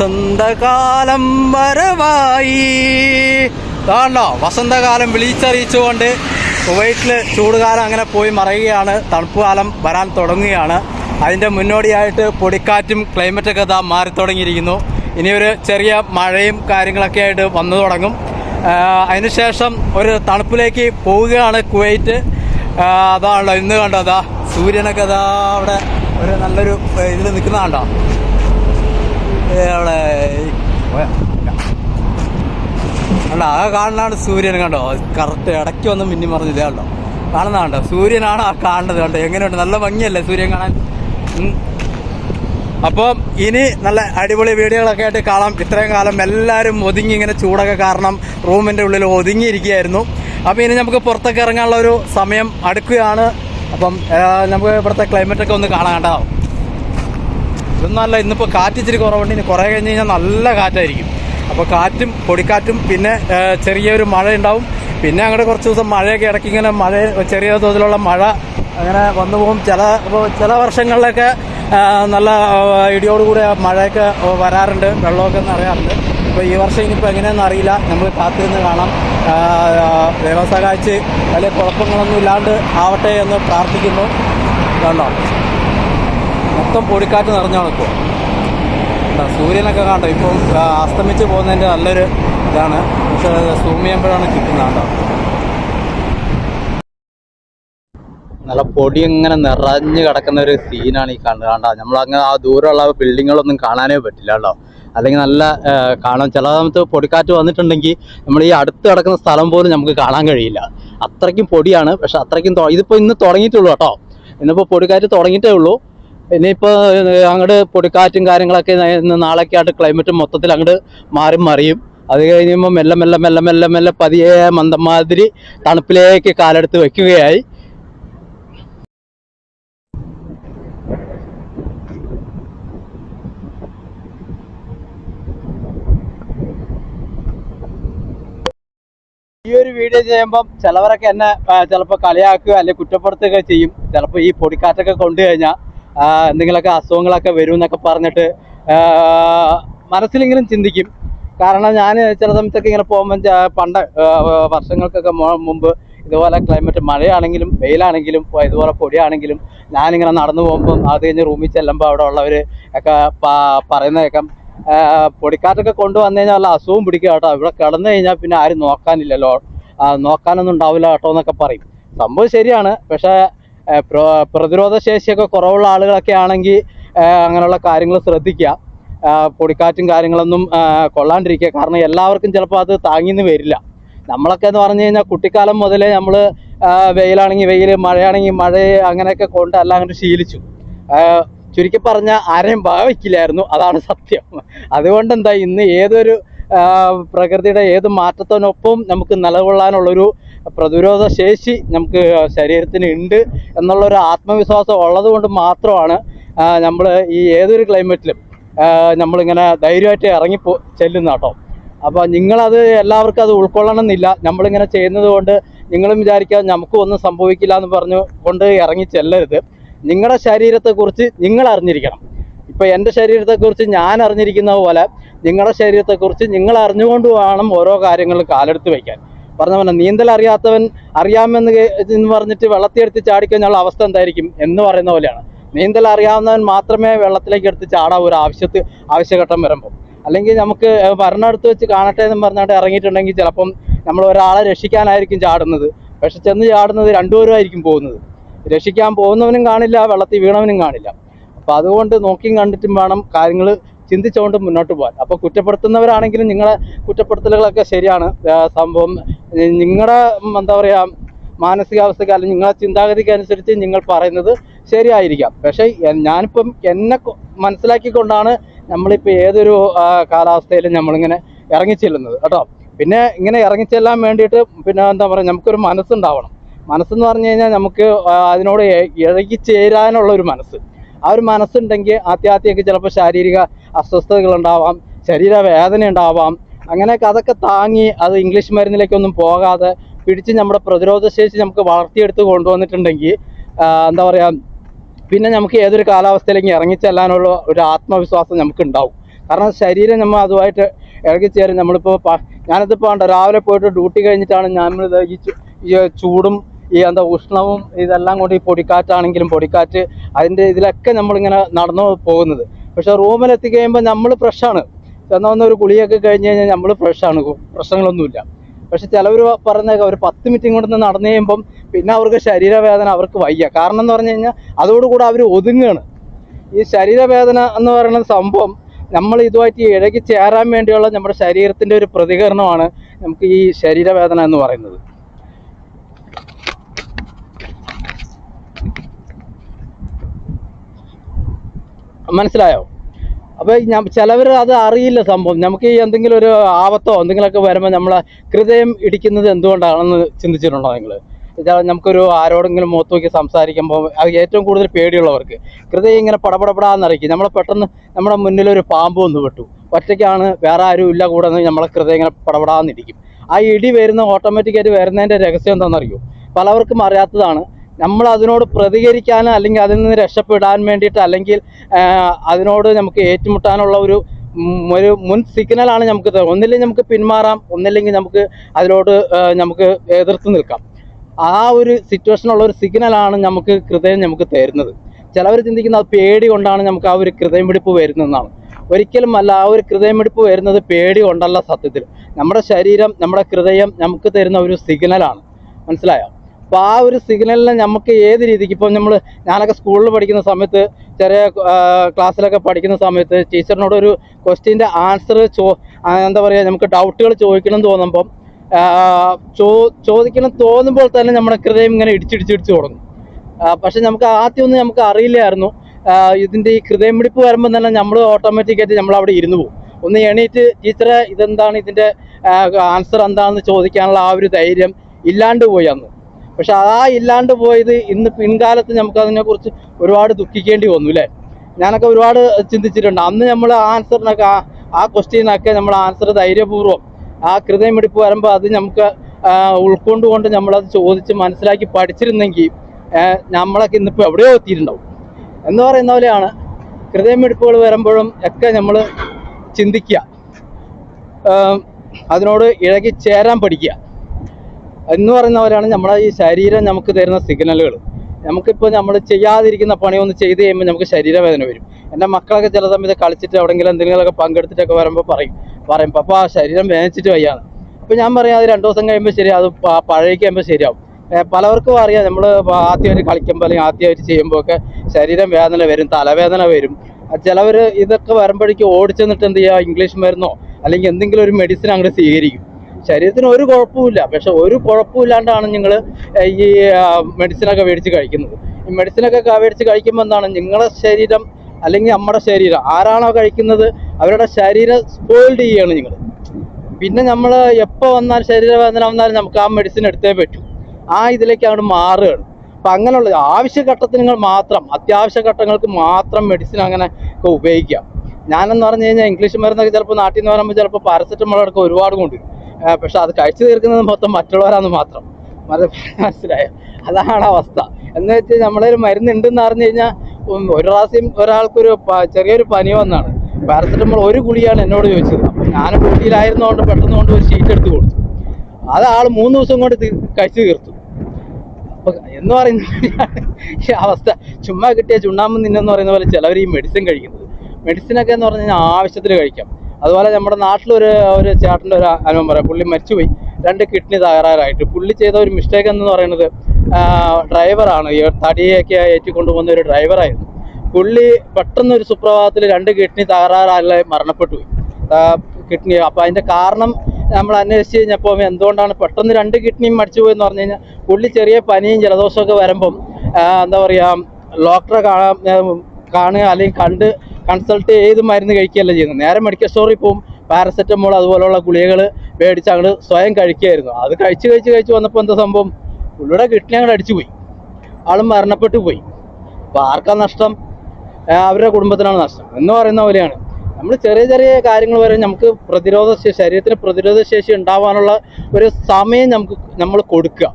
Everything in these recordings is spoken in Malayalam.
വസന്തകാലം വരവായി. താണ്ടോ വസന്തകാലം വിളിച്ചറിയിച്ചുകൊണ്ട് കുവൈറ്റിൽ ചൂടുകാലം അങ്ങനെ പോയി മറയുകയാണ്. തണുപ്പ് കാലം വരാൻ തുടങ്ങുകയാണ്. അതിന്റെ മുന്നോടിയായിട്ട് പൊടിക്കാറ്റും ക്ലൈമറ്റൊക്കെ ഇതാ മാറി തുടങ്ങിയിരിക്കുന്നു. ഇനി ഒരു ചെറിയ മഴയും കാര്യങ്ങളൊക്കെ ആയിട്ട് വന്നു തുടങ്ങും. അതിനുശേഷം ഒരു തണുപ്പിലേക്ക് പോവുകയാണ് കുവൈറ്റ്. അതാണല്ലോ ഇന്ന് കണ്ടോ അതാ സൂര്യനൊക്കെ അതാ അവിടെ ഒരു നല്ലൊരു ഇതിൽ നിൽക്കുന്നതാണ്ടോ അവിടെ ആ കാണുന്നതാണ് സൂര്യൻ കണ്ടോ? കറക്റ്റ് ഇടയ്ക്ക് വന്ന് മിന്നി മറിഞ്ഞില്ല കണ്ടോ? കാണുന്നതാണ്ടോ സൂര്യനാണ് ആ കാണുന്നത് കണ്ടോ? എങ്ങനെയുണ്ട്? നല്ല ഭംഗിയല്ലേ സൂര്യൻ കാണാൻ? അപ്പം ഇനി നല്ല അടിപൊളി വീഡിയോകളൊക്കെ ആയിട്ട് കാണാം. ഇത്രയും കാലം എല്ലാവരും ഒതുങ്ങി ഇങ്ങനെ ചൂടൊക്കെ കാരണം റൂമിന്റെ ഉള്ളിൽ ഒതുങ്ങിയിരിക്കുകയായിരുന്നു. അപ്പോൾ ഇനി നമുക്ക് പുറത്തൊക്കെ ഇറങ്ങാനുള്ള ഒരു സമയം അടുക്കുകയാണ്. അപ്പം നമുക്ക് ഇവിടുത്തെ ക്ലൈമറ്റൊക്കെ ഒന്ന് കാണാൻ കേട്ടോ. ഇതൊന്നല്ല ഇന്നിപ്പോൾ കാറ്റ് ഇച്ചിരി കുറവുണ്ട്. ഇനി കുറേ കഴിഞ്ഞ് കഴിഞ്ഞാൽ നല്ല കാറ്റായിരിക്കും. അപ്പോൾ കാറ്റും പൊടിക്കാറ്റും പിന്നെ ചെറിയൊരു മഴ ഉണ്ടാവും പിന്നെ അങ്ങോട്ട് കുറച്ച് ദിവസം മഴയൊക്കെ ഇടയ്ക്ക് ഇങ്ങനെ മഴ ചെറിയ തോതിലുള്ള മഴ അങ്ങനെ വന്നു പോകും. ചില ചില വർഷങ്ങളിലൊക്കെ നല്ല ഇടിയോടുകൂടി മഴയൊക്കെ വരാറുണ്ട്. വെള്ളമൊക്കെ നിറയാറുണ്ട് അപ്പോൾ ഈ വർഷം ഇനിയിപ്പോൾ എങ്ങനെയാണെന്ന് അറിയില്ല. നമ്മൾ കാത്തിരുന്ന് കാണാം. ദൈവം സഹായിച്ച് വലിയ കുഴപ്പങ്ങളൊന്നും ഇല്ലാണ്ട് ആവട്ടെ എന്ന് പ്രാർത്ഥിക്കുന്നു. കണ്ടോ? മൊത്തം പൊടിക്കാറ്റ് നിറഞ്ഞു നടക്കുക സൂര്യനൊക്കെ കണ്ടോ? ഇപ്പം അസ്തമിച്ച് പോകുന്നതിന്റെ നല്ലൊരു ഇതാണ്. പക്ഷേ സൂം ചെയ്യുമ്പോഴാണ് കിട്ടുന്നത് കേട്ടോ നല്ല പൊടി ഇങ്ങനെ നിറഞ്ഞു കിടക്കുന്ന ഒരു സീനാണ് ഈ കണ്ടത് കണ്ടോ? നമ്മളങ്ങ് ആ ദൂരമുള്ള ബിൽഡിങ്ങുകളൊന്നും കാണാനേ പറ്റില്ല കേട്ടോ അല്ലെങ്കിൽ നല്ല കാണാൻ ചില സമയത്ത് പൊടിക്കാറ്റ് വന്നിട്ടുണ്ടെങ്കിൽ നമ്മൾ ഈ അടുത്ത് കിടക്കുന്ന സ്ഥലം പോലും നമുക്ക് കാണാൻ കഴിയില്ല. അത്രയ്ക്കും പൊടിയാണ്. പക്ഷെ അത്രയ്ക്കും ഇതിപ്പോൾ ഇന്ന് തുടങ്ങിയിട്ടുള്ളൂ കേട്ടോ. ഇന്നിപ്പോൾ പൊടിക്കാറ്റ് തുടങ്ങിയിട്ടേ ഉള്ളൂ. ഇനിയിപ്പോൾ അങ്ങോട്ട് പൊടിക്കാറ്റും കാര്യങ്ങളൊക്കെ ഇന്ന് നാളേക്ക് ക്ലൈമറ്റ് മൊത്തത്തിൽ അങ്ങോട്ട് മാറി മറിയും. അത് കഴിയുമ്പോൾ മെല്ലെ മെല്ലെ മെല്ലെ മെല്ലെ മെല്ലെ പതിയെ മന്ദമാതിരി തണുപ്പിലേക്ക് കാലെടുത്ത് വെക്കുകയായി. ഈ ഒരു വീഡിയോ ചെയ്യുമ്പം ചിലവരൊക്കെ എന്നെ ചിലപ്പോൾ കളിയാക്കുക അല്ലെങ്കിൽ കുറ്റപ്പെടുത്തുകയൊക്കെ ചെയ്യും. ചിലപ്പോൾ ഈ പൊടിക്കാറ്റൊക്കെ കൊണ്ടു കഴിഞ്ഞാൽ എന്തെങ്കിലുമൊക്കെ അസുഖങ്ങളൊക്കെ വരും എന്നൊക്കെ പറഞ്ഞിട്ട് മനസ്സിലെങ്കിലും ചിന്തിക്കും. കാരണം ഞാൻ ചില സമയത്തൊക്കെ ഇങ്ങനെ പോകുമ്പോൾ പണ്ട് വർഷങ്ങൾക്കൊക്കെ മുമ്പ് ഇതുപോലെ ക്ലൈമറ്റ് മഴയാണെങ്കിലും വെയിലാണെങ്കിലും ഇതുപോലെ പൊടിയാണെങ്കിലും ഞാനിങ്ങനെ നടന്നു പോകുമ്പോൾ അത് കഴിഞ്ഞ് റൂമിൽ ചെല്ലുമ്പോൾ അവിടെ ഉള്ളവർ ഒക്കെ പ- പറയുന്നത് കേൾക്കാം. പൊടിക്കാറ്റൊക്കെ കൊണ്ടുവന്നു കഴിഞ്ഞാൽ വല്ല അസുഖം പിടിക്കുക കേട്ടോ. ഇവിടെ കിടന്നു കഴിഞ്ഞാൽ പിന്നെ ആരും നോക്കാനില്ലല്ലോ. നോക്കാനൊന്നും ഉണ്ടാവില്ല കേട്ടോ എന്നൊക്കെ പറയും. സംഭവം ശരിയാണ്. പക്ഷേ പ്രതിരോധ ശേഷിയൊക്കെ കുറവുള്ള ആളുകളൊക്കെ ആണെങ്കിൽ അങ്ങനെയുള്ള കാര്യങ്ങൾ ശ്രദ്ധിക്കുക. പൊടിക്കാറ്റും കാര്യങ്ങളൊന്നും കൊള്ളാണ്ടിരിക്കുക. കാരണം എല്ലാവർക്കും ചിലപ്പോൾ അത് താങ്ങിന്ന് വരില്ല. നമ്മളൊക്കെ എന്ന് പറഞ്ഞു കഴിഞ്ഞാൽ കുട്ടിക്കാലം മുതലേ നമ്മൾ വെയിലാണെങ്കിൽ വെയിൽ മഴയാണെങ്കിൽ മഴ അങ്ങനെയൊക്കെ കൊണ്ട് എല്ലാം അങ്ങോട്ട് ശീലിച്ചു. ചുരുക്കി പറഞ്ഞാൽ ആരെയും ഭാവിക്കില്ലായിരുന്നു. അതാണ് സത്യം. അതുകൊണ്ട് എന്താ ഇന്ന് ഏതൊരു പ്രകൃതിയുടെ ഏത് മാറ്റത്തിനൊപ്പം നമുക്ക് നിലകൊള്ളാനുള്ളൊരു പ്രതിരോധ ശേഷി നമുക്ക് ശരീരത്തിന് ഉണ്ട് എന്നുള്ളൊരു ആത്മവിശ്വാസം ഉള്ളത് കൊണ്ട് മാത്രമാണ് നമ്മൾ ഈ ഏതൊരു ക്ലൈമറ്റിലും നമ്മളിങ്ങനെ ധൈര്യമായിട്ട് ഇറങ്ങി പോ ചെല്ലുന്ന കേട്ടോ. അപ്പോൾ നിങ്ങളത് എല്ലാവർക്കും അത് ഉൾക്കൊള്ളണം എന്നില്ല നമ്മളിങ്ങനെ ചെയ്യുന്നത് കൊണ്ട് നിങ്ങളും വിചാരിക്കുക നമുക്കും ഒന്നും സംഭവിക്കില്ല എന്ന് പറഞ്ഞു കൊണ്ട് ഇറങ്ങി ചെല്ലരുത്. നിങ്ങളുടെ ശരീരത്തെക്കുറിച്ച് നിങ്ങൾ അറിഞ്ഞിരിക്കണം. ഇപ്പൊ എന്റെ ശരീരത്തെക്കുറിച്ച് ഞാൻ അറിഞ്ഞിരിക്കുന്ന പോലെ നിങ്ങളുടെ ശരീരത്തെക്കുറിച്ച് നിങ്ങൾ അറിഞ്ഞുകൊണ്ട് വേണം ഓരോ കാര്യങ്ങളും കാലെടുത്ത് വയ്ക്കാൻ പറഞ്ഞ പോലെ നീന്തൽ അറിയാത്തവൻ അറിയാമെന്ന് എന്ന് പറഞ്ഞിട്ട് വെള്ളത്തിൽ എടുത്ത് ചാടിക്കഴിഞ്ഞാൽ അവസ്ഥ എന്തായിരിക്കും എന്ന് പറയുന്ന പോലെയാണ്. നീന്തൽ അറിയാവുന്നവൻ മാത്രമേ വെള്ളത്തിലേക്ക് എടുത്ത് ചാടാൻ ഒരു ആവശ്യത്ത് ആവശ്യഘട്ടം വരുമ്പോൾ അല്ലെങ്കിൽ നമുക്ക് ഭരണം എടുത്ത് വെച്ച് കാണട്ടെ എന്ന് പറഞ്ഞിട്ട് ഇറങ്ങിയിട്ടുണ്ടെങ്കിൽ ചിലപ്പം നമ്മൾ ഒരാളെ രക്ഷിക്കാനായിരിക്കും ചാടുന്നത്. പക്ഷെ ചെന്ന് ചാടുന്നത് രണ്ടുപേരും ആയിരിക്കും പോകുന്നത്. രക്ഷിക്കാൻ പോകുന്നവനും കാണില്ല വെള്ളത്തിൽ വീണവനും കാണില്ല. അപ്പൊ അതുകൊണ്ട് നോക്കിയും കണ്ടിട്ടും വേണം കാര്യങ്ങൾ ചിന്തിച്ചുകൊണ്ട് മുന്നോട്ട് പോകാൻ. അപ്പൊ കുറ്റപ്പെടുത്തുന്നവരാണെങ്കിലും നിങ്ങളെ കുറ്റപ്പെടുത്തലുകളൊക്കെ ശരിയാണ്. സംഭവം നിങ്ങളുടെ എന്താ പറയാ മാനസികാവസ്ഥക്ക് അല്ലെങ്കിൽ നിങ്ങളെ ചിന്താഗതിക്ക് അനുസരിച്ച് നിങ്ങൾ പറയുന്നത് ശരിയായിരിക്കാം. പക്ഷേ ഞാനിപ്പം എന്നെ മനസ്സിലാക്കിക്കൊണ്ടാണ് നമ്മളിപ്പോൾ ഏതൊരു കാലാവസ്ഥയിലും നമ്മളിങ്ങനെ ഇറങ്ങിച്ചെല്ലുന്നത് കേട്ടോ. പിന്നെ ഇങ്ങനെ ഇറങ്ങിച്ചെല്ലാൻ വേണ്ടിയിട്ട് പിന്നെ എന്താ പറയുക നമുക്കൊരു മനസ്സുണ്ടാവണം. മനസ്സെന്ന് പറഞ്ഞു കഴിഞ്ഞാൽ നമുക്ക് അതിനോട് ഇഴകി ഇഴകിച്ചേരാനുള്ള ഒരു മനസ്സ്. ആ ഒരു മനസ്സുണ്ടെങ്കിൽ ആദ്യാദ്യമൊക്കെ ചിലപ്പോൾ ശാരീരിക അസ്വസ്ഥതകൾ ഉണ്ടാവാം ശരീരവേദന ഉണ്ടാവാം. അങ്ങനെയൊക്കെ അതൊക്കെ താങ്ങി അത് ഇംഗ്ലീഷ് മരുന്നിലേക്കൊന്നും പോകാതെ പിടിച്ച് നമ്മുടെ പ്രതിരോധ ശേഷി നമുക്ക് വളർത്തിയെടുത്ത് കൊണ്ടുവന്നിട്ടുണ്ടെങ്കിൽ എന്താ പറയുക പിന്നെ നമുക്ക് ഏതൊരു കാലാവസ്ഥയിലേക്ക് ഇറങ്ങിച്ചെല്ലാനുള്ള ഒരു ആത്മവിശ്വാസം നമുക്ക് ഉണ്ടാവും കാരണം ശരീരം നമ്മൾ അതുമായിട്ട് ഇറങ്ങി ചേരും നമ്മളിപ്പോൾ ഞാനിതിപ്പോൾ രാവിലെ പോയിട്ട് ഡ്യൂട്ടി കഴിഞ്ഞിട്ടാണ് ഞാനിത് ഈ ചൂടും ഈ എന്താ ഉഷ്ണവും ഇതെല്ലാം കൊണ്ട് ഈ പൊടിക്കാറ്റാണെങ്കിലും പൊടിക്കാറ്റ് അതിന്റെ ഇതിലൊക്കെ നമ്മളിങ്ങനെ നടന്നു പോകുന്നത്. പക്ഷെ റൂമിൽ എത്തിക്കഴിയുമ്പോൾ നമ്മൾ ഫ്രഷാണ് ചെന്ന ഒരു കുളിയൊക്കെ കഴിഞ്ഞ് കഴിഞ്ഞാൽ നമ്മൾ ഫ്രഷാണ് പ്രശ്നങ്ങളൊന്നുമില്ല. പക്ഷെ ചിലവർ പറഞ്ഞേക്കാം ഒരു പത്ത് മിനിറ്റും കൊണ്ട് നടന്നു കഴിയുമ്പം പിന്നെ അവർക്ക് ശരീരവേദന അവർക്ക് വയ്യ. കാരണം എന്ന് പറഞ്ഞു കഴിഞ്ഞാൽ അതോടുകൂടെ അവർ ഒതുങ്ങുകയാണ് ഈ ശരീരവേദന എന്ന് പറയുന്ന സംഭവം നമ്മൾ ഇതുമായിട്ട് ഇഴകി ചേരാൻ വേണ്ടിയുള്ള നമ്മുടെ ശരീരത്തിന്റെ ഒരു പ്രതികരണമാണ് നമുക്ക് ഈ ശരീരവേദന എന്ന് പറയുന്നത്. മനസ്സിലായോ? അപ്പോൾ ഞാൻ ചിലവർ അത് അറിയില്ല സംഭവം. നമുക്ക് ഈ എന്തെങ്കിലും ഒരു ആപത്തോ എന്തെങ്കിലുമൊക്കെ വരുമ്പോൾ നമ്മളെ ഹൃദയം ഇടിക്കുന്നത് എന്തുകൊണ്ടാണെന്ന് ചിന്തിച്ചിട്ടുണ്ടോ നിങ്ങൾ നമുക്കൊരു ആരോടെങ്കിലും മുഖത്ത് നോക്കി സംസാരിക്കുമ്പോൾ അത് ഏറ്റവും കൂടുതൽ പേടിയുള്ളവർക്ക് ഹൃദയം ഇങ്ങനെ പടപടപടാന്നറിയിക്കും. നമ്മളെ പെട്ടെന്ന് നമ്മുടെ മുന്നിൽ ഒരു പാമ്പ് ഒന്ന് വിട്ടു ഒറ്റയ്ക്കാണ് വേറെ ആരും ഇല്ല കൂടെ നമ്മളെ ഹൃദയം ഇങ്ങനെ പടപടാന്നിരിക്കും. ആ ഇടി വരുന്ന ഓട്ടോമാറ്റിക്കായിട്ട് വരുന്നതിന്റെ രഹസ്യം എന്താണെന്നറിയോ? പലവർക്കും അറിയാത്തതാണ് നമ്മൾ അതിനോട് പ്രതികരിക്കാൻ അല്ലെങ്കിൽ അതിൽ നിന്ന് രക്ഷപ്പെടാൻ വേണ്ടിയിട്ട് അല്ലെങ്കിൽ അതിനോട് നമുക്ക് ഏറ്റുമുട്ടാനുള്ള ഒരു ഒരു മുൻ സിഗ്നലാണ് നമുക്ക് ഒന്നില്ലെങ്കിൽ നമുക്ക് പിന്മാറാം ഒന്നില്ലെങ്കിൽ നമുക്ക് അതിനോട് നമുക്ക് എതിർത്ത് നിൽക്കാം. ആ ഒരു സിറ്റുവേഷനുള്ള ഒരു സിഗ്നലാണ് നമുക്ക് ഹൃദയം നമുക്ക് തരുന്നത്. ചിലവർ ചിന്തിക്കുന്ന അത് പേടി കൊണ്ടാണ് നമുക്ക് ആ ഒരു ഹൃദയം പിടിപ്പ് വരുന്നതെന്നാണ്. ഒരിക്കലും അല്ല ആ ഒരു ഹൃദയം പിടിപ്പ് വരുന്നത് പേടി കൊണ്ടല്ല സത്യത്തിൽ. നമ്മുടെ ശരീരം നമ്മുടെ ഹൃദയം നമുക്ക് തരുന്ന ഒരു സിഗ്നലാണ്. മനസ്സിലായോ? അപ്പൊ ആ ഒരു സിഗ്നലിനെ നമുക്ക് ഏത് രീതിക്ക് ഇപ്പം നമ്മൾ ഞാനൊക്കെ സ്കൂളിൽ പഠിക്കുന്ന സമയത്ത് ചെറിയ ക്ലാസ്സിലൊക്കെ പഠിക്കുന്ന സമയത്ത് ടീച്ചറിനോട് ഒരു ക്വസ്റ്റ്യന്റെ ആൻസർ ചോ എന്താ പറയുക നമുക്ക് ഡൗട്ടുകൾ ചോദിക്കണം എന്ന് തോന്നുമ്പം ചോ ചോദിക്കണം തോന്നുമ്പോൾ തന്നെ നമ്മുടെ ഹൃദയം ഇങ്ങനെ ഇടിച്ചിടിച്ചിടിച്ച് തുടങ്ങും. പക്ഷെ നമുക്ക് ആദ്യമൊന്നും നമുക്ക് അറിയില്ലായിരുന്നു. ഇതിന്റെ ഈ ഹൃദയം പിടിപ്പ് വരുമ്പോൾ തന്നെ നമ്മൾ ഓട്ടോമാറ്റിക്കായിട്ട് നമ്മൾ അവിടെ ഇരുന്ന് പോകും. ഒന്ന് എണീറ്റ് ടീച്ചറെ ഇതെന്താണ് ഇതിന്റെ ആൻസർ എന്താണെന്ന് ചോദിക്കാനുള്ള ആ ഒരു ധൈര്യം ഇല്ലാണ്ട് പോയി അന്ന്. പക്ഷെ ആ ഇല്ലാണ്ട് പോയത് ഇന്ന് പിൻകാലത്ത് നമുക്ക് അതിനെക്കുറിച്ച് ഒരുപാട് ദുഃഖിക്കേണ്ടി വന്നു അല്ലേ ഞാനൊക്കെ ഒരുപാട് ചിന്തിച്ചിട്ടുണ്ട്. അന്ന് നമ്മൾ ആൻസറിനൊക്കെ ആ- ക്വസ്റ്റ്യനൊക്കെ നമ്മൾ ആൻസർ ധൈര്യപൂർവം ആ ഹൃദയം എടുപ്പ് വരുമ്പോൾ അത് നമുക്ക് ഉൾക്കൊണ്ടുകൊണ്ട് നമ്മളത് ചോദിച്ച് മനസ്സിലാക്കി പഠിച്ചിരുന്നെങ്കിൽ നമ്മളൊക്കെ ഇന്നിപ്പോൾ എവിടെയോ എത്തിയിട്ടുണ്ടാവും. എന്ന് പറയുന്ന പോലെയാണ് ഹൃദയമിടിപ്പുകൾ വരുമ്പോഴും ഒക്കെ നമ്മൾ ചിന്തിക്കുക. അതിനോട് ഇഴകി ചേരാൻ പഠിക്കുക. എന്ന് പറയുന്നവരാണ് നമ്മുടെ ഈ ശരീരം നമുക്ക് തരുന്ന സിഗ്നലുകൾ. നമുക്കിപ്പോൾ നമ്മൾ ചെയ്യാതിരിക്കുന്ന പണിയൊന്ന് ചെയ്ത് കഴിയുമ്പോൾ നമുക്ക് ശരീരവേദന വരും. എന്റെ മക്കളൊക്കെ ചില സമയത്ത് കളിച്ചിട്ട് എവിടെയെങ്കിലും എന്തെങ്കിലുമൊക്കെ പങ്കെടുത്തിട്ടൊക്കെ വരുമ്പോൾ പറയും പറയും പപ്പ ശരീരം വേദനിച്ചിട്ട് വയ്യാണ് അപ്പോൾ ഞാൻ പറയാം അത് രണ്ട് ദിവസം കഴിയുമ്പോൾ ശരി അത് പ- പഴകി കഴിയുമ്പോൾ ശരിയാവും. പലവർക്കും അറിയാം നമ്മൾ ആദ്യമായിട്ട് കളിക്കുമ്പോൾ അല്ലെങ്കിൽ ആദ്യമായിട്ട് ചെയ്യുമ്പോൾ ഒക്കെ ശരീരം വേദന വരും തലവേദന വരും. ചിലവർ ഇതൊക്കെ വരുമ്പോഴേക്കും ഓടിച്ചെന്നിട്ട് എന്ത് ചെയ്യുക ഇംഗ്ലീഷ് മരുന്നോ അല്ലെങ്കിൽ എന്തെങ്കിലും ഒരു മെഡിസിൻ അങ്ങോട്ട് സ്വീകരിക്കും. ശരീരത്തിന് ഒരു കുഴപ്പമില്ല പക്ഷെ ഒരു കുഴപ്പമില്ലാണ്ടാണ് നിങ്ങൾ ഈ മെഡിസിനൊക്കെ മേടിച്ച് കഴിക്കുന്നത്. ഈ മെഡിസിനൊക്കെ മേടിച്ച് കഴിക്കുമ്പോൾ എന്താണ്? നിങ്ങളെ ശരീരം അല്ലെങ്കിൽ നമ്മുടെ ശരീരം ആരാണോ കഴിക്കുന്നത് അവരുടെ ശരീരം സ്പോയിൽഡ് ചെയ്യാണ് നിങ്ങൾ പിന്നെ നമ്മൾ എപ്പോൾ വന്നാൽ ശരീരവേദന വന്നാലും നമുക്ക് ആ മെഡിസിൻ എടുത്തേ പറ്റൂ. ആ ഇതിലേക്ക് അങ്ങോട്ട് മാറുകയാണ്. അപ്പം അങ്ങനെയുള്ള ആവശ്യഘട്ടത്തിന് നിങ്ങൾ മാത്രം അത്യാവശ്യ ഘട്ടങ്ങൾക്ക് മാത്രം മെഡിസിൻ അങ്ങനെ ഉപയോഗിക്കാം. ഞാനെന്ന് പറഞ്ഞു കഴിഞ്ഞാൽ ഇംഗ്ലീഷ് മരുന്നൊക്കെ ചിലപ്പോൾ നാട്ടിൽ നിന്ന് പറയുമ്പോൾ ചിലപ്പോൾ പാരസെറ്റമോൾ അടക്കം ഒരുപാട് കൊണ്ടുവരും. പക്ഷെ അത് കഴിച്ചു തീർക്കുന്നത് മൊത്തം മറ്റുള്ളവരാന്ന് മാത്രം. മനസ്സിലായോ? അതാണ് അവസ്ഥ. എന്ന് വെച്ചാൽ നമ്മളൊരു മരുന്ന് ഉണ്ടെന്ന് അറിഞ്ഞു കഴിഞ്ഞാൽ ഒരു പ്രാവശ്യം ഒരാൾക്കൊരു ചെറിയൊരു പനി വന്നാണ്. പാരസെറ്റമോൾ ഒരു ഗുളിയാണ് എന്നോട് ചോദിച്ചത്. അപ്പം ഞാൻ ഡ്യൂട്ടിയിലായിരുന്നതുകൊണ്ട് പെട്ടെന്ന് കൊണ്ട് ഒരു ഷീറ്റ് എടുത്ത് കൊടുത്തു. അത് ആൾ മൂന്ന് ദിവസം കൊണ്ട് കഴിച്ചു തീർത്തു. അപ്പൊ എന്ന് പറയുന്ന ഈ അവസ്ഥ. ചുമ്മാ കിട്ടിയ ചുണ്ണാമ്പ് നിന്നെന്ന് പറയുന്ന പോലെ ചിലവർ ഈ മെഡിസിൻ കഴിക്കുന്നത്. മെഡിസിനൊക്കെ എന്ന് പറഞ്ഞു കഴിഞ്ഞാൽ ആവശ്യത്തിന് കഴിക്കാം. അതുപോലെ നമ്മുടെ നാട്ടിലൊരു ഒരു ചേട്ടന്റെ ഒരു അനുഭവം പറയാം. പുള്ളി മരിച്ചുപോയി. രണ്ട് കിഡ്നി തകരാറായിട്ട്. പുള്ളി ചെയ്ത ഒരു മിസ്റ്റേക്ക് എന്ന് പറയുന്നത് ഡ്രൈവറാണ് തടിയൊക്കെ ഏറ്റിക്കൊണ്ടു പോകുന്ന ഒരു ഡ്രൈവറായിരുന്നു പുള്ളി പെട്ടെന്ന് ഒരു സുപ്രഭാതത്തിൽ രണ്ട് കിഡ്നി തകരാറല്ല മരണപ്പെട്ടു കിഡ്നി അപ്പോൾ അതിന്റെ കാരണം നമ്മൾ അന്വേഷിച്ച് കഴിഞ്ഞപ്പോൾ എന്തുകൊണ്ടാണ് പെട്ടെന്ന് രണ്ട് കിഡ്നിയും മടിച്ചു പോയെന്ന് പറഞ്ഞു കഴിഞ്ഞാൽ പുള്ളി ചെറിയ പനിയും ജലദോഷമൊക്കെ വരുമ്പം എന്താ പറയുക ഡോക്ടറെ കാണാൻ കാണുക അല്ലെങ്കിൽ കണ്ട് കൺസൾട്ട് ചെയ്ത് മരുന്ന് കഴിക്കുകയല്ല ചെയ്യുന്നത്. നേരെ മെഡിക്കൽ സ്റ്റോറിൽ പോകും പാരസെറ്റമോൾ അതുപോലുള്ള ഗുളികകൾ മേടിച്ച് അങ്ങോട്ട് സ്വയം കഴിക്കുകയായിരുന്നു. അത് കഴിച്ച് കഴിച്ച് കഴിച്ച് വന്നപ്പോൾ എന്താ സംഭവം? പുള്ളിയുടെ കിഡ്നി അങ്ങോട്ട് അടിച്ചു പോയി. ആളും മരണപ്പെട്ടു പോയി. അപ്പോൾ ആർക്കാ നഷ്ടം? അവരുടെ കുടുംബത്തിനാണ് നഷ്ടം. എന്ന് പറയുന്ന പോലെയാണ്. നമ്മൾ ചെറിയ ചെറിയ കാര്യങ്ങൾ വരെ നമുക്ക് പ്രതിരോധ ശേഷി ശരീരത്തിന് പ്രതിരോധ ശേഷി ഉണ്ടാവാനുള്ള ഒരു സമയം നമുക്ക് നമ്മൾ കൊടുക്കുക.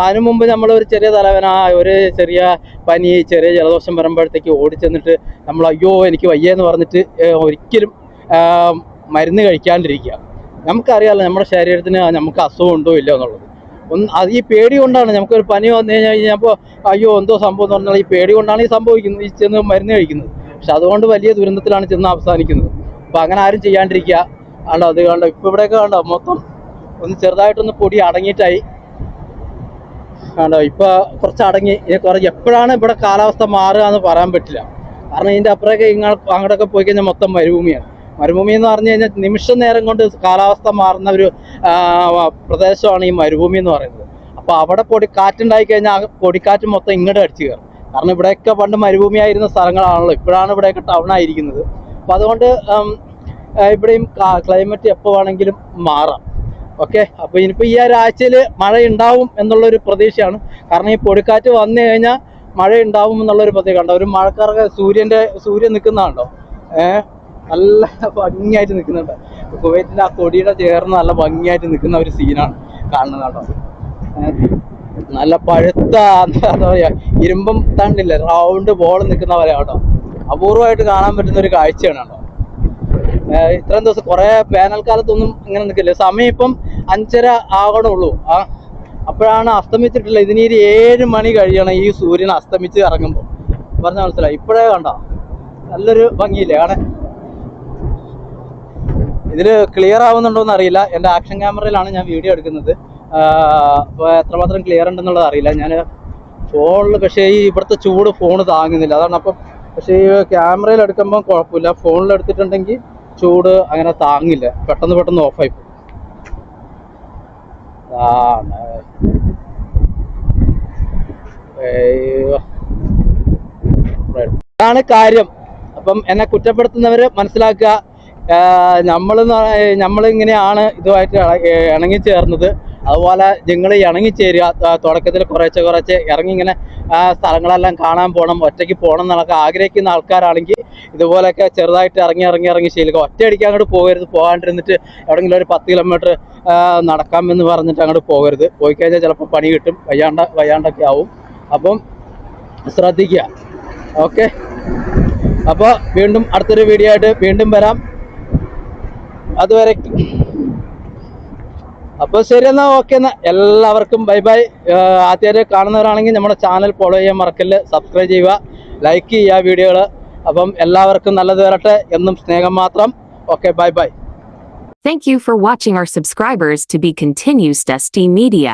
അതിനു മുമ്പ് നമ്മൾ ഒരു ചെറിയ തലവേന ഒരു ചെറിയ പനി ചെറിയ ജലദോഷം വരുമ്പോഴത്തേക്ക് ഓടിച്ചെന്നിട്ട് നമ്മൾ അയ്യോ എനിക്ക് വയ്യെന്ന് പറഞ്ഞിട്ട് ഏ, ഒരിക്കലും മരുന്ന് കഴിക്കാണ്ടിരിക്കുക. നമുക്കറിയാമല്ലോ നമ്മുടെ ശരീരത്തിന് നമുക്ക് അസുഖം ഉണ്ടോ ഇല്ലയോ എന്നുള്ളത്. ഒന്ന് അത് ഈ പേടി കൊണ്ടാണ് നമുക്കൊരു പനി വന്നു കഴിഞ്ഞാൽ കഴിഞ്ഞപ്പോൾ അയ്യോ എന്തോ സംഭവം എന്ന് പറഞ്ഞാൽ ഈ പേടി കൊണ്ടാണ് ഈ സംഭവിക്കുന്നത് ഈ ചെന്ന് മരുന്ന് കഴിക്കുന്നത്. പക്ഷെ അതുകൊണ്ട് വലിയ ദുരന്തത്തിലാണ് ചെന്ന് അവസാനിക്കുന്നത്. അപ്പം അങ്ങനെ ആരും ചെയ്യാണ്ടിരിക്കുക. കണ്ടോ അത് കണ്ടോ ഇപ്പം ഇവിടെയൊക്കെ കണ്ടോ മൊത്തം ഒന്ന് ചെറുതായിട്ടൊന്ന് പൊടി അടങ്ങിയിട്ടായി. കണ്ടോ ഇപ്പൊ കുറച്ച് അടങ്ങി. കുറച്ച് എപ്പോഴാണ് ഇവിടെ കാലാവസ്ഥ മാറുക എന്ന് പറയാൻ പറ്റില്ല. കാരണം ഇതിന്റെ അപ്പുറമൊക്കെ ഇങ്ങ അങ്ങോട്ടൊക്കെ പോയി കഴിഞ്ഞാൽ മൊത്തം മരുഭൂമിയാണ്. മരുഭൂമി എന്ന് പറഞ്ഞു കഴിഞ്ഞാൽ നിമിഷ നേരം കൊണ്ട് കാലാവസ്ഥ മാറുന്ന ഒരു പ്രദേശമാണ് ഈ മരുഭൂമി എന്ന് പറയുന്നത്. അപ്പൊ അവിടെ പൊടി കാറ്റുണ്ടായി കഴിഞ്ഞാൽ ആ പൊടിക്കാറ്റ് മൊത്തം ഇങ്ങോട്ട് അടിച്ചു കയറും. കാരണം ഇവിടെയൊക്കെ പണ്ട് മരുഭൂമിയായിരുന്ന സ്ഥലങ്ങളാണല്ലോ. ഇപ്പോഴാണ് ഇവിടെയൊക്കെ ടൗൺ ആയിരിക്കുന്നത്. അപ്പൊ അതുകൊണ്ട് ഇവിടെയും ക്ലൈമറ്റ് എപ്പോൾ വേണമെങ്കിലും മാറാം. ഓക്കെ? അപ്പൊ ഇനിയിപ്പോ ഈ ഒരാഴ്ചയിൽ മഴ ഉണ്ടാവും എന്നുള്ള എന്നുള്ളൊരു പ്രതീക്ഷയാണ്. കാരണം ഈ പൊടിക്കാറ്റ് വന്നു കഴിഞ്ഞാൽ മഴ ഉണ്ടാവും എന്നുള്ളൊരു പ്രതീക്ഷ ഉണ്ടോ ഒരു മഴക്കാർക്ക് സൂര്യന്റെ സൂര്യൻ നിൽക്കുന്നതാണ്ടോ ഏഹ് നല്ല ഭംഗിയായിട്ട് നിൽക്കുന്നുണ്ട്. കുവൈറ്റിന്റെ ആ കൊടിയുടെ ചേർന്ന് നല്ല ഭംഗിയായിട്ട് നിൽക്കുന്ന ഒരു സീനാണ് കാണുന്നത് കേട്ടോ നല്ല പഴുത്ത എന്താ പറയാ ഇരുമ്പം തണ്ടില്ല? റൗണ്ട് ബോൾ നിൽക്കുന്ന പോലെ കേട്ടോ അപൂർവമായിട്ട് കാണാൻ പറ്റുന്ന ഒരു കാഴ്ചയാണ് കേട്ടോ ഇത്രയും ദിവസം കുറെ വേനൽക്കാലത്തൊന്നും ഇങ്ങനെ നിൽക്കില്ല. സമയം ഇപ്പം അഞ്ചര ആകണുള്ളൂ ആ അപ്പോഴാണ് അസ്തമിച്ചിട്ടുള്ളത് ഇതിന് ഒരു ഏഴ് മണി കഴിയണം ഈ സൂര്യൻ അസ്തമിച്ച് ഇറങ്ങുമ്പോൾ പറഞ്ഞ മനസ്സിലായി? ഇപ്പോഴേ കണ്ട? നല്ലൊരു ഭംഗിയില്ലേ? കാണേ ഇതിൽ ക്ലിയർ ആവുന്നുണ്ടോ എന്ന് അറിയില്ല എന്റെ ആക്ഷൻ ക്യാമറയിലാണ് ഞാൻ വീഡിയോ എടുക്കുന്നത്. അപ്പോൾ എത്രമാത്രം ക്ലിയർ ഉണ്ടെന്നുള്ളത് അറിയില്ല. ഞാൻ ഫോണിൽ പക്ഷേ ഈ ഇവിടുത്തെ ചൂട് ഫോൺ താങ്ങുന്നില്ല. അതാണ് അപ്പം പക്ഷേ ഈ ക്യാമറയിൽ എടുക്കുമ്പോൾ കുഴപ്പമില്ല. ഫോണിൽ എടുത്തിട്ടുണ്ടെങ്കിൽ ചൂട് അങ്ങനെ താങ്ങില്ല. പെട്ടെന്ന് പെട്ടെന്ന് ഓഫായി പോകും. അതാണ് കാര്യം. അപ്പം എന്നെ കുറ്റപ്പെടുത്തുന്നവര് മനസ്സിലാക്കുക. നമ്മൾ നമ്മൾ ഇങ്ങനെയാണ് ഇതുമായിട്ട് ഇണ- ഇണങ്ങി ചേർന്നത്. അതുപോലെ നിങ്ങൾ ഇണങ്ങി ചേരുക. തുടക്കത്തിൽ കുറേശ്ശെ കുറേശ്ശെ ഇറങ്ങി ഇങ്ങനെ സ്ഥലങ്ങളെല്ലാം കാണാൻ പോകണം ഒറ്റയ്ക്ക് പോകണം എന്നൊക്കെ ആഗ്രഹിക്കുന്ന ആൾക്കാരാണെങ്കിൽ ഇതുപോലെയൊക്കെ ചെറുതായിട്ട് ഇറങ്ങി ഇറങ്ങി ഇറങ്ങി ശീലിക്കുക ഒറ്റയടിക്ക് അങ്ങോട്ട് പോകരുത്. പോകാണ്ടിരുന്നിട്ട് എവിടെയെങ്കിലും ഒരു പത്ത് കിലോമീറ്റർ നടക്കാം എന്ന് പറഞ്ഞിട്ട് അങ്ങോട്ട് പോകരുത്. പോയി കഴിഞ്ഞാൽ ചിലപ്പോൾ പണി കിട്ടും. വയ്യാണ്ട വയ്യാണ്ടൊക്കെ ആവും. അപ്പം ശ്രദ്ധിക്കുക. ഓക്കെ? അപ്പോൾ വീണ്ടും അടുത്തൊരു വീഡിയോ ആയിട്ട് വീണ്ടും വരാം. അതുവരെ അപ്പോൾ ശരി എന്നാൽ ഓക്കെ എന്നാൽ എല്ലാവർക്കും ബൈ ബൈ. ആദ്യമായിട്ട് കാണുന്നവരാണെങ്കിൽ നമ്മുടെ ചാനൽ ഫോളോ ചെയ്യാൻ മറക്കല്ല്. സബ്സ്ക്രൈബ് ചെയ്യുക. ലൈക്ക് ചെയ്യുക വീഡിയോകൾ അപ്പം എല്ലാവർക്കും നല്ലത് വരട്ടെ എന്നും സ്നേഹം മാത്രം okay bye bye Thank you for watching our subscribers to be continues Dusty Media.